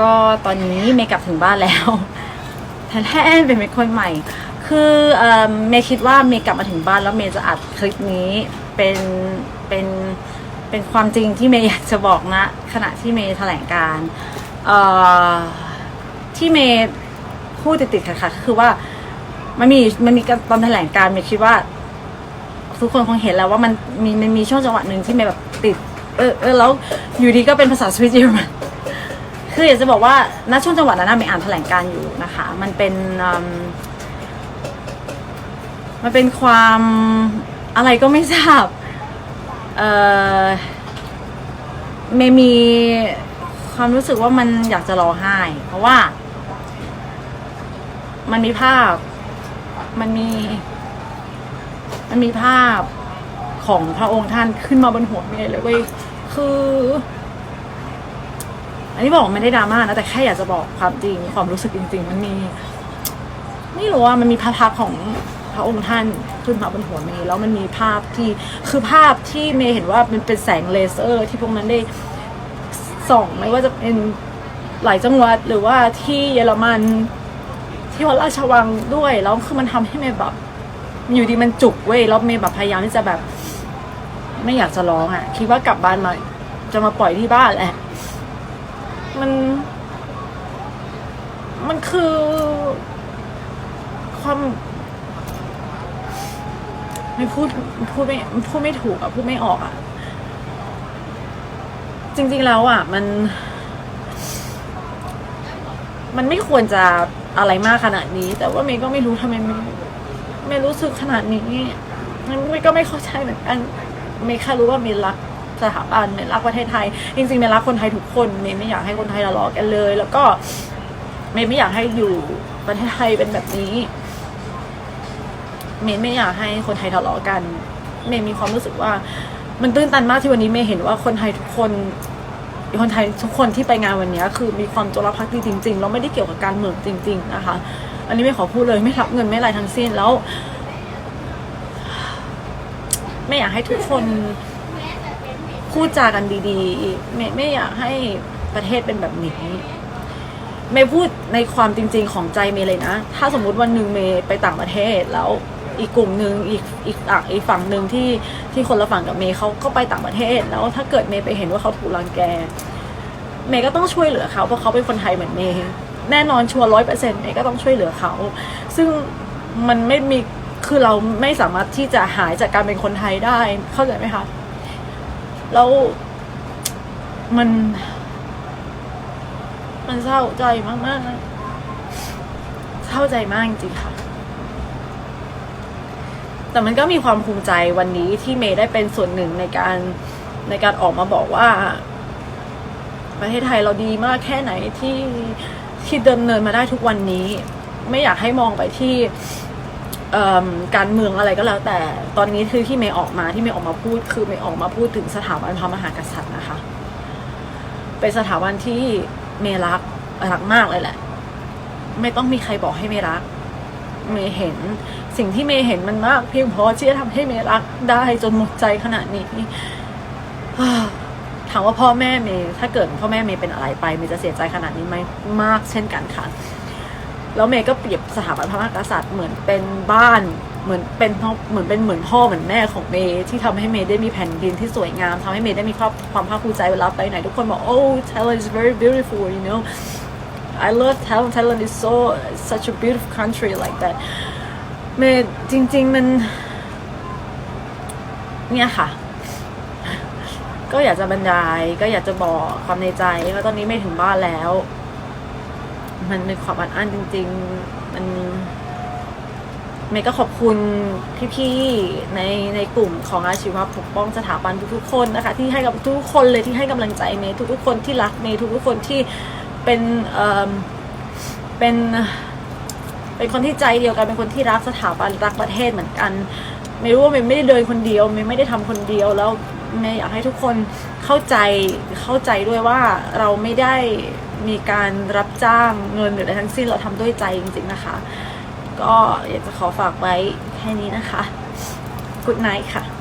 ก็ตอนนี้เมย์กลับถึงบ้านแล้วแทนแทนเป็นเมย์คนใหม่ คือเอ่อเมย์คิดว่าเมย์กลับมาถึงบ้านแล้วเมย์จะอัดคลิปนี้เป็นเป็นเป็นความจริงที่เมย์อยากจะบอกนะ ขณะที่เมย์แถลงการเอ่อที่เมย์พูดติดๆค่ะก็คือว่ามันมีมันมีตอนแถลงการเมย์คิดว่า ทุกคนคงเห็นแล้วว่ามันมีมันมีช่วงจังหวะหนึ่งที่เมย์แบบติด เออเออแล้วอยู่ดีก็เป็นภาษาสวิตเยอรมัน คืออยากจะบอกว่าณช่วงจังหวะนั้นนะเมย์อ่านแถลงการอยู่นะคะ มันเป็นมันเป็นความอะไรก็ไม่ทราบเออเมมีความรู้สึกว่ามันอยากจะร้องไห้ เพราะว่า มันมีภาพมันมี มันมีภาพของพระองค์ท่านขึ้นมาบนหัวเมย์เลยเว้ยคือ อันนี้บอกไม่ได้ดราม่านะ แต่แค่อยากจะบอกความจริงความรู้สึกจริง ๆ มันมีไม่รู้ว่ามันมีภาพพักของพระองค์ท่านขึ้นมาบนหัวเมย์แล้วมันมีภาพที่คือภาพที่เมย์เห็นว่ามันเป็นแสงเลเซอร์ ที่พวกนั้นได้ส่องไม่ว่าจะเป็นหลายจังหวัดหรือว่าที่เยอรมันที่วัดราชวังด้วยแล้วคือมันทำให้เมย์แบบอยู่ดีมันจุกเว้ยแล้วเมย์แบบพยายามที่จะแบบ ไม่อยากจะร้องอะ่ะ คิดว่ากลับบ้านมาจะมาปล่อยที่บ้านแหละ มัน มันคือความไม่พูดพูดไม่พูดไม่ถูกอะพูดไม่ออกอะจริง ๆ แล้วอะมัน มันไม่ควรจะอะไรมากขนาดนี้ แต่ว่าเมย์ก็ไม่รู้ทำไมเมย์ไม่รู้สึกขนาดนี้มันเมย์ก็ไม่เข้าใจเหมือนกันเมย์แค่รู้ว่าเมย์รัก สถาบันเมย์รักประเทศไทย จริงๆเมย์รักคนไทยทุกคนเมย์ไม่อยากให้คนไทยทะเลาะกันเลย แล้วก็เมย์ไม่อยากให้อยู่ประเทศไทยเป็นแบบนี้ เมย์ไม่อยากให้คนไทยทะเลาะกัน เมย์มีความรู้สึกว่า มันตื้นตันมากที่วันนี้เมย์เห็นว่าคนไทยทุกคนคนไทยทุกคนที่ไปงานวันนี้คือมีความจงรักภักดีจริงๆแล้วไม่ได้เกี่ยวกับการเมืองจริง ๆ นะคะ อันนี้ไม่ขอพูดเลยไม่รับเงินไม่อะไรทั้งสิ้นแล้ว ไม่อยากให้ทุกคน พูดจากันดีๆ ไม่ไม่อยากให้ประเทศเป็นแบบนี้ เมย์พูดในความจริง ๆ ของใจเมย์เลยนะ ถ้าสมมุติวันหนึ่งเมย์ไปต่างประเทศแล้วอีกกลุ่มหนึ่งอีกอีกอะอีกฝั่งหนึ่งที่ที่คนละฝั่งกับเมย์เขาก็ไปต่างประเทศ แล้วถ้าเกิดเมย์ไปเห็นว่าเขาถูกรังแก เมย์ก็ต้องช่วยเหลือเขาเพราะเขาเป็นคนไทยเหมือนเมย์แน่นอนชัวร์ร้อยเปอร์เซ็นต์เมย์ก็ต้องช่วยเหลือเขา ซึ่งมันไม่มีคือเราไม่สามารถที่จะหายจากการเป็นคนไทยได้เข้าใจไหมคะ แล้วมัน มันเศร้าใจมากมากๆเศร้าใจมากจริงๆค่ะ แต่มันก็มีความภูมิใจวันนี้ที่เมย์ได้เป็นส่วนหนึ่งในการในการออกมาบอกว่า ประเทศไทยเราดีมากแค่ไหนที่ที่ดำเนินมาได้ทุกวันนี้ ไม่อยากให้มองไปที่ การเมืองอะไรก็แล้วแต่ตอนนี้คือที่เมย์ออกมาที่เมย์ออกมาพูด คือเมย์ออกมาพูดถึงสถาบันพระมหากษัตริย์นะคะ เป็นสถาบันที่เมย์รักรักมากเลยแหละ ไม่ต้องมีใครบอกให้เมย์รัก เมย์เห็นสิ่งที่เมย์เห็นมันมาก เพียงพอที่จะทำให้เมย์รักได้จนหมดใจขนาดนี้ถามว่าพ่อแม่เมย์ถ้าเกิดพ่อแม่เมย์เป็นอะไรไปเมย์จะเสียใจขนาดนี้ไหมมากเช่นกันค่ะ แล้วเมย์ก็เปรียบสถาบันพระมหากษัตริย์เหมือนเป็นบ้านเหมือนเป็นพ่อเหมือนเป็นเหมือนพ่อเหมือนแม่ของเมย์ที่ทำให้เมย์ได้มีแผ่นดินที่สวยงามทำให้เมย์ได้มีความความภาคภูมิใจเวลาไปไหนทุกคนบอก oh Thailand is very beautiful you know I love Thailand Thailand is so such a beautiful country like that เมย์จริง ๆ มัน เนี่ยค่ะ ก็อยากจะบรรยาย ก็อยากจะบอกความในใจว่าตอนนี้ไม่ถึงบ้านแล้ว มันเป็นความอัดอั้นจริง ๆ มันเมย์ก็ขอบคุณพี่ๆในในกลุ่มของอาชีวะปกป้องสถาบันทุกๆคนนะคะ ที่ให้กับทุกๆคนเลยที่ให้กำลังใจเมย์ทุกๆคนที่รักเมย์ทุกๆคนที่เป็นเอ่อเป็นเป็นคนที่ใจเดียวกันเป็นคนที่รักสถาบันรักประเทศเหมือนกันไม่รู้ว่าเมย์ไม่ได้เดินคนเดียวเมย์ไม่ได้ทำคนเดียวแล้วเมย์อยากให้ทุกคนเข้าใจเข้าใจด้วยว่าเราไม่ได้ มีการรับจ้างเงินหรืออะไรทั้งสิ้นเราทำด้วยใจจริงๆนะคะ ก็อยากจะขอฝากไว้แค่นี้นะคะ Good night ค่ะ